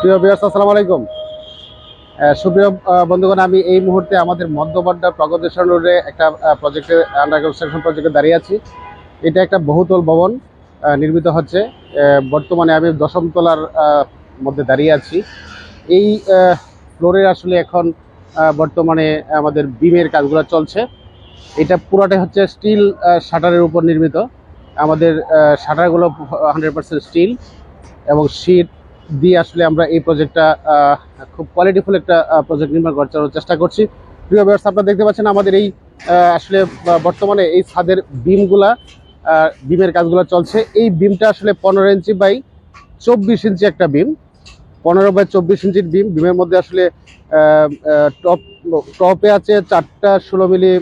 প্রিয় বিয়ার্স আসসালামু আলাইকুম। সুপ্রিয় বন্ধুগণ, আমি এই মুহূর্তে আমাদের মধ্যবাড্ডা প্রগতিশন রোডে একটা প্রজেক্টে আন্ডার কনস্ট্রাকশন প্রজেক্টে দাঁড়িয়ে আছি। এটা একটা বহুতল ভবন নির্মিত হচ্ছে। বর্তমানে আমি দশম তলার মধ্যে দাঁড়িয়ে আছি। এই ফ্লোরের আসলে এখন বর্তমানে আমাদের বিমের কাজগুলো চলছে। এটা পুরোটাই হচ্ছে স্টিল শাটারের উপর নির্মিত। আমাদের শাটারগুলো হান্ড্রেড পার্সেন্ট স্টিল এবং শীট দিয়ে আসলে আমরা এই প্রজেক্টটা খুব কোয়ালিটিফুল একটা প্রজেক্ট নির্মাণ করার চেষ্টা করছি। প্রিয় ব্যবস্থা আপনারা দেখতে পাচ্ছেন আমাদের এই আসলে বর্তমানে এই ছাদের বিমগুলা বিমের কাজগুলো চলছে। এই বিমটা আসলে পনেরো ইঞ্চি বাই চব্বিশ ইঞ্চি একটা বিম। পনেরো বাই চব্বিশ ইঞ্চির বিম। বিমের মধ্যে আসলে টপ টপে আছে চারটা ষোলো মিলি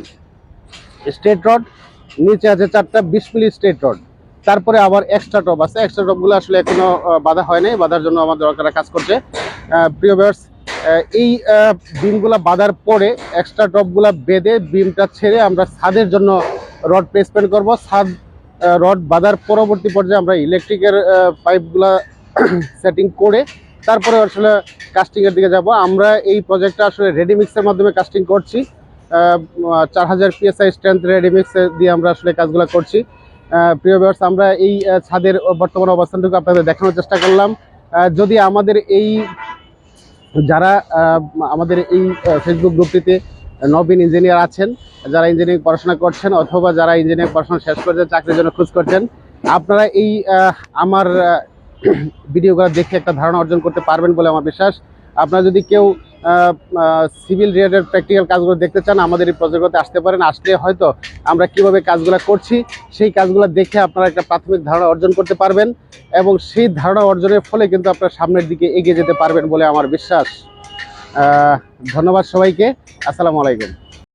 স্টেট রড, নিচে আছে চারটা বিশ মিলি স্টেট রড। তারপরে আবার এক্সট্রা টপ আছে। এক্সট্রা টপগুলো আসলে এখনও আহ, বাঁধা হয় নাই। বাঁধার জন্য আমাদের দরকার কাজ করছে। প্রিয় এই বিমগুলা বাঁধার পরে এক্সট্রা টপগুলা বেঁধে বিমটা ছেড়ে আমরা ছাদের জন্য রড প্লেসমেন্ট করব। ছাদ রড বাঁধার পরবর্তী পর্যায়ে আমরা ইলেকট্রিকের পাইপগুলা সেটিং করে তারপরে আসলে কাস্টিংয়ের দিকে যাব। আমরা এই প্রজেক্টটা আসলে রেডি মিক্সের মাধ্যমে কাস্টিং করছি। চার হাজার পিএসআই স্ট্রেংথ রেডি মিক্স দিয়ে আমরা আসলে কাজগুলো করছি। প্রিয় ভিউয়ার্স আমরা এই ছাদের বর্তমান অবস্থানটুকু আপনাদের দেখানোর চেষ্টা করলাম। যদি আমাদের এই, যারা আমাদের এই ফেসবুক গ্রুপটিতে নবীন ইঞ্জিনিয়ার আছেন, যারা ইঞ্জিনিয়ারিং পড়াশোনা করছেন অথবা যারা ইঞ্জিনিয়ারিং পড়াশোনা শেষ করেছেন চাকরির জন্য খোঁজ করছেন, আপনারা এই আমার ভিডিওগুলো দেখে একটা ধারণা অর্জন করতে পারবেন বলে আমার বিশ্বাস। আপনারা যদি কেউ সিভিল রিলেটেড প্র্যাকটিক্যাল কাজগুলো দেখতে চান, আমাদের এই প্রজেক্টগুলোতে আসতে পারেন। আসলে হয়তো আমরা কীভাবে কাজগুলো করছি, সেই কাজগুলো দেখে আপনারা একটা প্রাথমিক ধারণা অর্জন করতে পারবেন এবং সেই ধারণা অর্জনের ফলে কিন্তু আপনারা সামনের দিকে এগিয়ে যেতে পারবেন বলে আমার বিশ্বাস। ধন্যবাদ সবাইকে। আসসালামু আলাইকুম।